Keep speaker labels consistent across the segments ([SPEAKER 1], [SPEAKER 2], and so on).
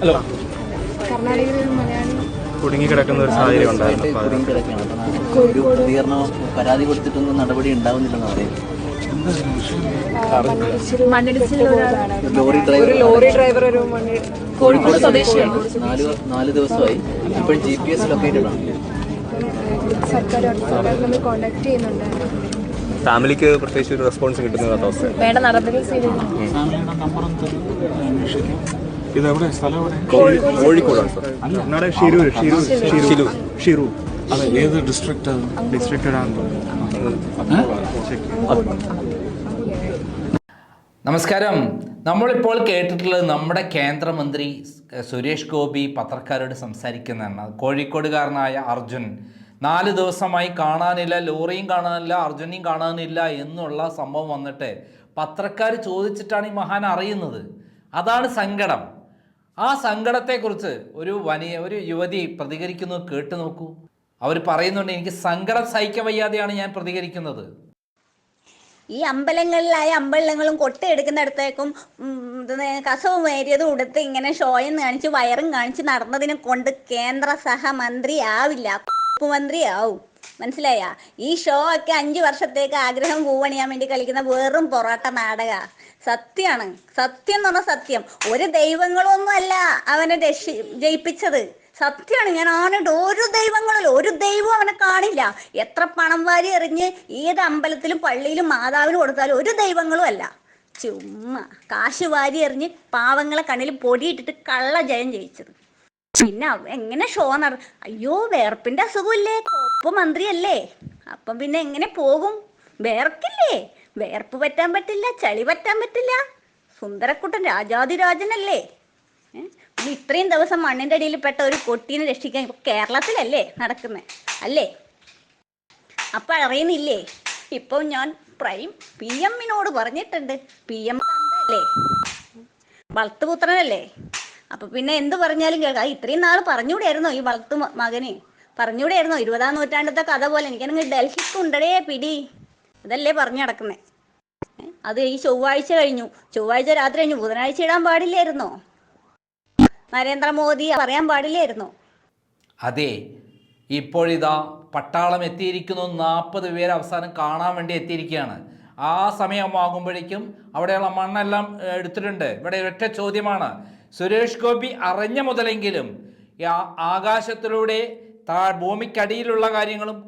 [SPEAKER 1] Hello.
[SPEAKER 2] കർണാടകയിൽ ഒരു മലയാളി.
[SPEAKER 1] കുടുങ്ങിക്കിടക്കുന്ന ഒരു സാഹചര്യം ഉണ്ടായിരുന്നു.
[SPEAKER 3] പരാതി കൊടുത്തിട്ടൊന്നും നടപടി ഉണ്ടാവുന്നില്ലെന്ന് ലോറി ഡ്രൈവർ
[SPEAKER 2] ലോറി ഡ്രൈവർ ഒരു
[SPEAKER 3] കോഴിക്കോട് സ്വദേശിയാണ്. നാല് നാല് ദിവസമായി. ഇപ്പോഴും ജി പി എസ് ലൊക്കേറ്റഡ് ആണ്.
[SPEAKER 2] സർക്കാർ സർക്കാർ നമ്മൾ കോണ്ടാക്ട് ചെയ്യുന്നുണ്ട്.
[SPEAKER 1] ഫാമിലിക്ക് പ്രത്യേകിച്ച് ഒരു റെസ്പോൺസ് കിട്ടുന്ന
[SPEAKER 2] വേണ്ട നടപടികൾ സ്വീകരിക്കും
[SPEAKER 4] ഇതെവിടെ? സ്ഥലം എവിടെ?
[SPEAKER 1] കോഴിക്കോടാണ് സാർ.
[SPEAKER 4] കർണാടക ഷിരൂർ ഷിരൂർ
[SPEAKER 1] ഷിരൂർ
[SPEAKER 4] ഷിരൂർ. അതെ ഏത് ഡിസ്ട്രിക്റ്റ്
[SPEAKER 5] നമസ്കാരം. നമ്മളിപ്പോൾ കേട്ടിട്ടുള്ളത് നമ്മുടെ കേന്ദ്രമന്ത്രി സുരേഷ് ഗോപി പത്രക്കാരോട് സംസാരിക്കുന്നതാണ്. കോഴിക്കോടുകാരനായ അർജുൻ. നാല് ദിവസമായി കാണാനില്ല ലോറിയും കാണാനില്ല അർജുനെയും കാണാനില്ല എന്നുള്ള സംഭവം വന്നിട്ട് പത്രക്കാർ ചോദിച്ചിട്ടാണ് ഈ മഹാൻ അറിയുന്നത്. അതാണ് സങ്കടം. ആ സങ്കടത്തെക്കുറിച്ച് ഒരു വനിയ ഒരു യുവതി പ്രതികരിക്കുന്നു കേട്ടു നോക്കൂ. അവർ പറയുന്നുണ്ട് എനിക്ക് സങ്കടം സഹിക്കാൻ വയ്യാതെയാണ് ഞാൻ പ്രതികരിക്കുന്നത്.
[SPEAKER 6] ഈ അമ്പലങ്ങളിലായ അമ്പലങ്ങളും കൊട്ടയെടുക്കുന്നിടത്തേക്കും കസവും ഏരിയതും ഉടുത്ത് ഇങ്ങനെ ഷോയും കാണിച്ച് വയറും കാണിച്ച് നടന്നതിനെ കൊണ്ട് കേന്ദ്ര സഹമന്ത്രി ആവില്ല മന്ത്രി ആവും മനസ്സിലായ? ഈ ഷോ ഒക്കെ അഞ്ചു വർഷത്തേക്ക് ആഗ്രഹം പൂവണിയാൻ വേണ്ടി കളിക്കുന്ന വെറും പൊറോട്ട നാടക. സത്യമാണ് സത്യം എന്ന് പറഞ്ഞ സത്യം. ഒരു ദൈവങ്ങളൊന്നും അല്ല അവനെ രക്ഷി ജയിപ്പിച്ചത്. സത്യമാണ് ഞാൻ ആണിട്ട് ഒരു ദൈവങ്ങളിലും ഒരു ദൈവം അവനെ കാണില്ല. എത്ര പണം വാരി എറിഞ്ഞ് ഏത് അമ്പലത്തിലും പള്ളിയിലും മാതാവിനും കൊടുത്താലും ഒരു ദൈവങ്ങളും അല്ല. ചുമ്മാ. കാശ് വാരി എറിഞ്ഞ് പാവങ്ങളെ കണ്ണിൽ പൊടിയിട്ടിട്ട് കള്ള ജയം ജയിച്ചത്. പിന്നെ എങ്ങനെ ഷോ നട അയ്യോ വേർപ്പിന്റെ അസുഖമില്ലേ? കോപ്പ് മന്ത്രിയല്ലേ? അപ്പം പിന്നെ എങ്ങനെ പോകും? വേർക്കില്ലേ? വേർപ്പ് പറ്റാൻ പറ്റില്ല ചളി പറ്റാൻ പറ്റില്ല. സുന്ദരക്കുട്ടൻ രാജാതിരാജനല്ലേ? ഏ? ഇത്രയും ദിവസം മണ്ണിന്റെ അടിയിൽ പെട്ട ഒരു കൊട്ടീനെ രക്ഷിക്കാൻ ഇപ്പൊ കേരളത്തിലല്ലേ നടക്കുന്നത് അല്ലേ? അപ്പൊ അറിയുന്നില്ലേ? ഇപ്പൊ ഞാൻ പ്രൈം പി എമ്മിനോട് പറഞ്ഞിട്ടുണ്ട്. പി എം അല്ലേ വളർത്തുപുത്രനല്ലേ അപ്പൊ പിന്നെ എന്ത് പറഞ്ഞാലും കേൾക്കാം. ഇത്രയും നാൾ പറഞ്ഞുകൂടെയായിരുന്നോ ഈ വളർത്തു മകനെ? പറഞ്ഞുകൂടെയായിരുന്നോ ഇരുപതാം നൂറ്റാണ്ടത്തെ കഥ പോലെ. എനിക്കാണെങ്കിൽ ഡൽഹി ഉണ്ടടേ പിടി. ഇതല്ലേ പറഞ്ഞു നടക്കുന്നേ. അത് ഈ ചൊവ്വാഴ്ച കഴിഞ്ഞു. ചൊവ്വാഴ്ച രാത്രി കഴിഞ്ഞു. ബുധനാഴ്ച ഇടാൻ പാടില്ലായിരുന്നോ? നരേന്ദ്രമോദി പറയാൻ പാടില്ലായിരുന്നോ?
[SPEAKER 5] അതെ. ഇപ്പോഴിതാ പട്ടാളം എത്തിയിരിക്കുന്നു. നാൽപ്പത് പേര് അവസാനം കാണാൻ വേണ്ടി എത്തിയിരിക്കുകയാണ്. ആ സമയമാകുമ്പോഴേക്കും അവിടെയുള്ള മണ്ണെല്ലാം എടുത്തിട്ടുണ്ട്. ഇവിടെ ഒറ്റ ചോദ്യമാണ്. സുരേഷ് ഗോപി അറിഞ്ഞ മുതലെങ്കിലും ആകാശത്തിലൂടെ താ ഭൂമിക്കടിയിലുള്ള കാര്യങ്ങളും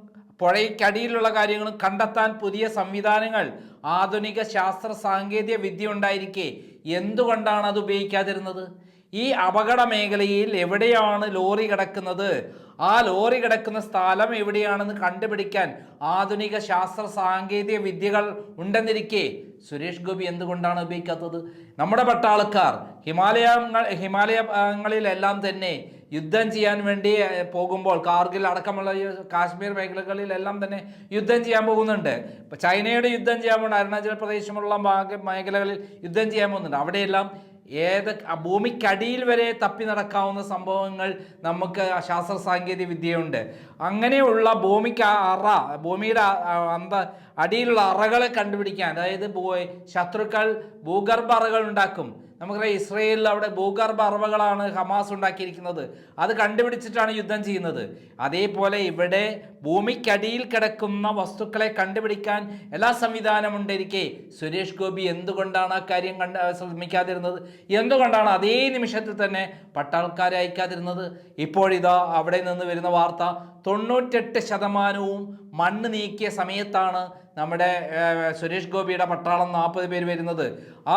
[SPEAKER 5] പുഴയ്ക്കടിയിലുള്ള കാര്യങ്ങളും കണ്ടെത്താൻ പുതിയ സംവിധാനങ്ങൾ ആധുനിക ശാസ്ത്ര സാങ്കേതിക വിദ്യ ഉണ്ടായിരിക്കെ എന്തുകൊണ്ടാണ് അത് ഉപയോഗിക്കാതിരുന്നത്? ഈ അപകട മേഖലയിൽ എവിടെയാണ് ലോറി കിടക്കുന്നത്? ആ ലോറി കിടക്കുന്ന സ്ഥലം എവിടെയാണെന്ന് കണ്ടുപിടിക്കാൻ ആധുനിക ശാസ്ത്ര സാങ്കേതിക വിദ്യകൾ ഉണ്ടെന്നിരിക്കെ സുരേഷ് ഗോപി എന്തുകൊണ്ടാണ് ഉപയോഗിക്കാത്തത്? നമ്മുടെ പട്ടാളക്കാർ ഹിമാലയങ്ങൾ ഹിമാലയങ്ങളിലെല്ലാം തന്നെ യുദ്ധം ചെയ്യാൻ വേണ്ടി പോകുമ്പോൾ കാർഗിൽ അടക്കമുള്ള കാശ്മീർ മേഖലകളിലെല്ലാം തന്നെ യുദ്ധം ചെയ്യാൻ പോകുന്നുണ്ട്. ഇപ്പൊ ചൈനയുടെ യുദ്ധം ചെയ്യാൻ പോകുന്നുണ്ട് അരുണാചൽ പ്രദേശമുള്ള മേഖലകളിൽ യുദ്ധം ചെയ്യാൻ പോകുന്നുണ്ട്. അവിടെയെല്ലാം ഏത് ഭൂമിക്കടിയിൽ വരെ തപ്പി നടക്കാവുന്ന സംഭവങ്ങൾ നമുക്ക് ശാസ്ത്ര സാങ്കേതിക വിദ്യയുണ്ട്. അങ്ങനെയുള്ള ഭൂമിക്ക് അറ ഭൂമിയുടെ അന്ത അടിയിലുള്ള അറകളെ കണ്ടുപിടിക്കാൻ അതായത് ശത്രുക്കൾ ഭൂഗർഭ അറകൾ ഉണ്ടാക്കും. നമുക്കറിയാം ഇസ്രയേലിൽ അവിടെ ഭൂഗർഭ അറവകളാണ് ഹമാസ് ഉണ്ടാക്കിയിരിക്കുന്നത്. അത് കണ്ടുപിടിച്ചിട്ടാണ് യുദ്ധം ചെയ്യുന്നത്. അതേപോലെ ഇവിടെ ഭൂമിക്കടിയിൽ കിടക്കുന്ന വസ്തുക്കളെ കണ്ടുപിടിക്കാൻ എല്ലാ സംവിധാനം ഉണ്ടിരിക്കെ. സുരേഷ് ഗോപി എന്തുകൊണ്ടാണ് ആ കാര്യം കണ്ട് ശ്രമിക്കാതിരുന്നത്? എന്തുകൊണ്ടാണ് അതേ നിമിഷത്തിൽ തന്നെ പട്ടാൾക്കാരെ അയക്കാതിരുന്നത്? ഇപ്പോഴിതാ അവിടെ നിന്ന് വരുന്ന വാർത്ത തൊണ്ണൂറ്റെട്ട് ശതമാനവും മണ്ണ് നീക്കിയ സമയത്താണ് നമ്മുടെ സുരേഷ് ഗോപിയുടെ പട്ടാളം നാൽപ്പത് പേര് വരുന്നത്.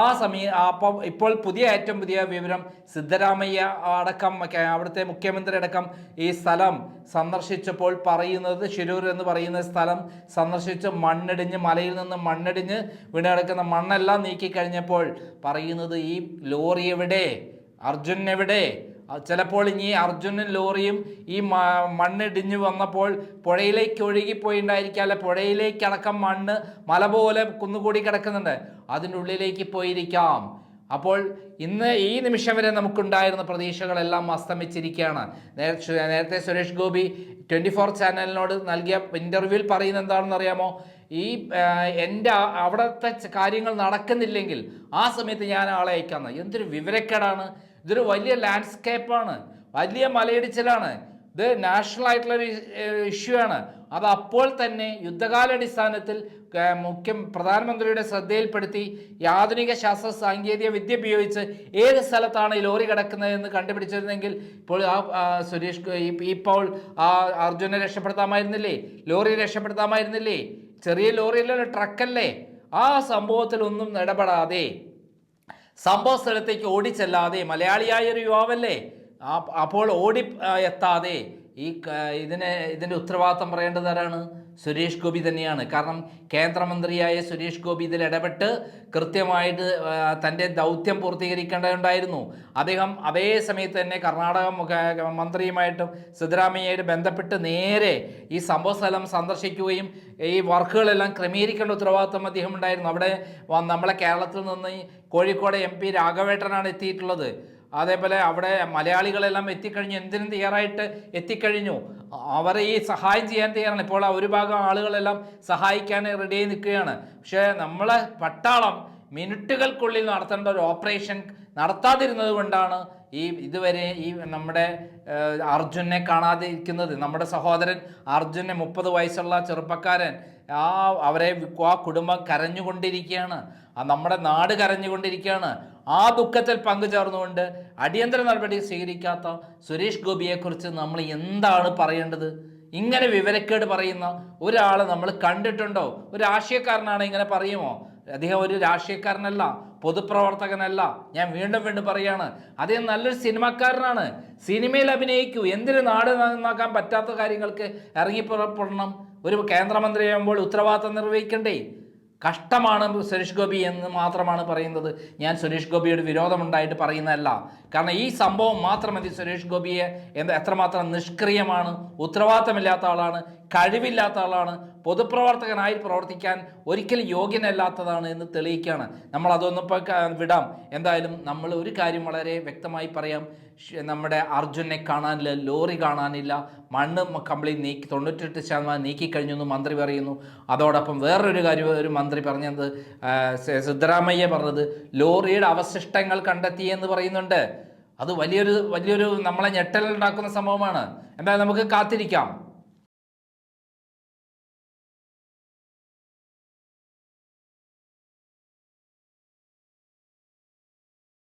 [SPEAKER 5] ആ സമയം അപ്പം ഇപ്പോൾ പുതിയ ഏറ്റവും പുതിയ വിവരം സിദ്ധരാമയ്യ അടക്കം അവിടുത്തെ മുഖ്യമന്ത്രി അടക്കം ഈ സ്ഥലം സന്ദർശിച്ചപ്പോൾ പറയുന്നത് ശിരൂർ എന്ന് പറയുന്ന സ്ഥലം സന്ദർശിച്ച് മണ്ണിടിഞ്ഞ് മലയിൽ നിന്ന് മണ്ണിടിഞ്ഞ് വീണ് കിടക്കുന്ന മണ്ണെല്ലാം നീക്കി കഴിഞ്ഞപ്പോൾ പറയുന്നത് ഈ ലോറി എവിടെ? അർജുൻ എവിടെ? ചിലപ്പോൾ ഇനി അർജുനും ലോറിയും ഈ മണ്ണിടിഞ്ഞു വന്നപ്പോൾ പുഴയിലേക്ക് ഒഴുകിപ്പോയിണ്ടായിരിക്കാം അല്ലെ പുഴയിലേക്ക് അടക്കം മണ്ണ് മല പോലെ കുന്നുകൂടി കിടക്കുന്നുണ്ട്. അതിന്റെ ഉള്ളിലേക്ക് പോയിരിക്കാം. അപ്പോൾ ഇന്ന് ഈ നിമിഷം വരെ നമുക്കുണ്ടായിരുന്ന പ്രതീക്ഷകളെല്ലാം അസ്തമിച്ചിരിക്കുകയാണ്. നേരത്തെ നേരത്തെ സുരേഷ് ഗോപി ട്വന്റി ഫോർ ചാനലിനോട് നൽകിയ ഇന്റർവ്യൂവിൽ പറയുന്നത് എന്താണെന്ന് അറിയാമോ? ഈ എന്റെ അവിടുത്തെ കാര്യങ്ങൾ നടക്കുന്നില്ലെങ്കിൽ ആ സമയത്ത് ഞാൻ ആളെ അയക്കാമെന്ന്. എന്തൊരു വിവരക്കേടാണ്. ഇതൊരു വലിയ ലാൻഡ്സ്കേപ്പാണ് വലിയ മലയിടിച്ചിലാണ്. ഇത് നാഷണൽ ആയിട്ടുള്ള ഒരു ഇഷ്യൂ ആണ് അത് അപ്പോൾ തന്നെ യുദ്ധകാലാടിസ്ഥാനത്തിൽ മുഖ്യ പ്രധാനമന്ത്രിയുടെ ശ്രദ്ധയിൽപ്പെടുത്തി ആധുനിക ശാസ്ത്ര സാങ്കേതിക വിദ്യ ഉപയോഗിച്ച് ഏത് സ്ഥലത്താണ് ഈ ലോറി കിടക്കുന്നതെന്ന് കണ്ടുപിടിച്ചിരുന്നെങ്കിൽ ഇപ്പോൾ ആ സുരേഷ് ഇപ്പോൾ ആ അർജുനെ രക്ഷപ്പെടുത്താമായിരുന്നില്ലേ? ലോറി രക്ഷപ്പെടുത്താമായിരുന്നില്ലേ? ചെറിയ ലോറിയല്ലല്ലോ ട്രക്കല്ലേ? ആ സംഭവത്തിൽ ഒന്നും ഇടപെടാതെ സംഭവ സ്ഥലത്തേക്ക് ഓടിച്ചെല്ലാതെ മലയാളിയായ ഒരു യുവാവല്ലേ? അപ്പോൾ ഓടി എത്താതെ ഈ ഇതിനെ ഇതിന്റെ ഉത്തരവാദിത്തം പറയേണ്ടത് ആരാണ്? സുരേഷ് ഗോപി തന്നെയാണ്. കാരണം കേന്ദ്രമന്ത്രിയായ സുരേഷ് ഗോപി ഇതിൽ ഇടപെട്ട് കൃത്യമായിട്ട് തന്റെ ദൗത്യം പൂർത്തീകരിക്കേണ്ടതുണ്ടായിരുന്നു. അദ്ദേഹം അതേ സമയത്ത് തന്നെ കർണാടക മന്ത്രിയുമായിട്ടും സിദ്ധരാമയ്യയായിട്ട് ബന്ധപ്പെട്ട് നേരെ ഈ സംഭവ സ്ഥലം സന്ദർശിക്കുകയും ഈ വർക്കുകളെല്ലാം ക്രമീകരിക്കേണ്ട ഉത്തരവാദിത്വം അദ്ദേഹം ഉണ്ടായിരുന്നു. അവിടെ നമ്മളെ കേരളത്തിൽ നിന്ന് കോഴിക്കോട് എം പി രാഘവേട്ടനാണ് എത്തിയിട്ടുള്ളത്. അതേപോലെ അവിടെ മലയാളികളെല്ലാം എത്തിക്കഴിഞ്ഞു. എന്തിനും തയ്യാറായിട്ട് എത്തിക്കഴിഞ്ഞു. അവരെ ഈ സഹായം ചെയ്യാൻ തയ്യാറാണ്. ഇപ്പോൾ ഒരു ഭാഗം ആളുകളെല്ലാം സഹായിക്കാൻ റെഡിയായി നിൽക്കുകയാണ്. പക്ഷേ നമ്മളെ പട്ടാളം മിനിറ്റുകൾക്കുള്ളിൽ നടത്തേണ്ട ഒരു ഓപ്പറേഷൻ നടത്താതിരുന്നത് കൊണ്ടാണ് ഈ ഇതുവരെ ഈ നമ്മുടെ അർജുനെ കാണാതെ ഇരിക്കുന്നത് നമ്മുടെ സഹോദരൻ അർജുനെ മുപ്പത് വയസ്സുള്ള ചെറുപ്പക്കാരൻ ആ അവരെ ആ കുടുംബം കരഞ്ഞുകൊണ്ടിരിക്കുകയാണ്. ആ നമ്മുടെ നാട് കരഞ്ഞുകൊണ്ടിരിക്കുകയാണ്. ആ ദുഃഖത്തിൽ പങ്കുചേർന്നുകൊണ്ട് അടിയന്തര നടപടി സ്വീകരിക്കാത്ത സുരേഷ് ഗോപിയെക്കുറിച്ച് നമ്മൾ എന്താണ് പറയേണ്ടത്? ഇങ്ങനെ വിവരക്കേട് പറയുന്ന ഒരാളെ നമ്മൾ കണ്ടിട്ടുണ്ടോ? ഒരു രാഷ്ട്രീയക്കാരനാണ് ഇങ്ങനെ പറയുമോ? അദ്ദേഹം ഒരു രാഷ്ട്രീയക്കാരനല്ല. പൊതുപ്രവർത്തകനല്ല. ഞാൻ വീണ്ടും വീണ്ടും പറയാണ് അദ്ദേഹം നല്ലൊരു സിനിമക്കാരനാണ്. സിനിമയിൽ അഭിനയിക്കൂ. എന്തിന് നാട് നന്നാക്കാൻ പറ്റാത്ത കാര്യങ്ങൾക്ക് ഇറങ്ങിപ്പുറപ്പെടണം ഒരു കേന്ദ്രമന്ത്രിയാകുമ്പോൾ ഉത്തരവാദിത്തം നിർവഹിക്കണ്ടേ? കഷ്ടമാണ് സുരേഷ് ഗോപി എന്ന് മാത്രമാണ് പറയുന്നത്. ഞാൻ സുരേഷ് ഗോപിയോട് വിരോധമുണ്ടായിട്ട് പറയുന്നതല്ല. കാരണം ഈ സംഭവം മാത്രം മതി സുരേഷ് ഗോപിയെ എന്താ എത്രമാത്രം നിഷ്ക്രിയമാണ് ഉത്തരവാദിത്തമില്ലാത്ത ആളാണ് കഴിവില്ലാത്ത ആളാണ്. പൊതുപ്രവർത്തകനായി പ്രവർത്തിക്കാൻ ഒരിക്കലും യോഗ്യനല്ലാത്തതാണ് എന്ന് തെളിയിക്കുകയാണ്. നമ്മൾ അതൊന്നും വിടാം. എന്തായാലും നമ്മൾ ഒരു കാര്യം വളരെ വ്യക്തമായി പറയാം. നമ്മുടെ അർജുനെ കാണാനില്ല ലോറി കാണാനില്ല. മണ്ണ് കംപ്ലീറ്റ് നീക്കി തൊണ്ണൂറ്റെട്ട് ശതമാനം നീക്കിക്കഴിഞ്ഞു എന്ന് മന്ത്രി പറയുന്നു. അതോടൊപ്പം വേറൊരു കാര്യം ഒരു മന്ത്രി പറഞ്ഞത് സിദ്ധരാമയ്യ പറഞ്ഞത് ലോറിയുടെ അവശിഷ്ടങ്ങൾ കണ്ടെത്തി എന്ന് പറയുന്നുണ്ട്. അത് വലിയൊരു വലിയൊരു നമ്മളെ ഞെട്ടലുണ്ടാക്കുന്ന സംഭവമാണ്. എന്തായാലും നമുക്ക് കാത്തിരിക്കാം.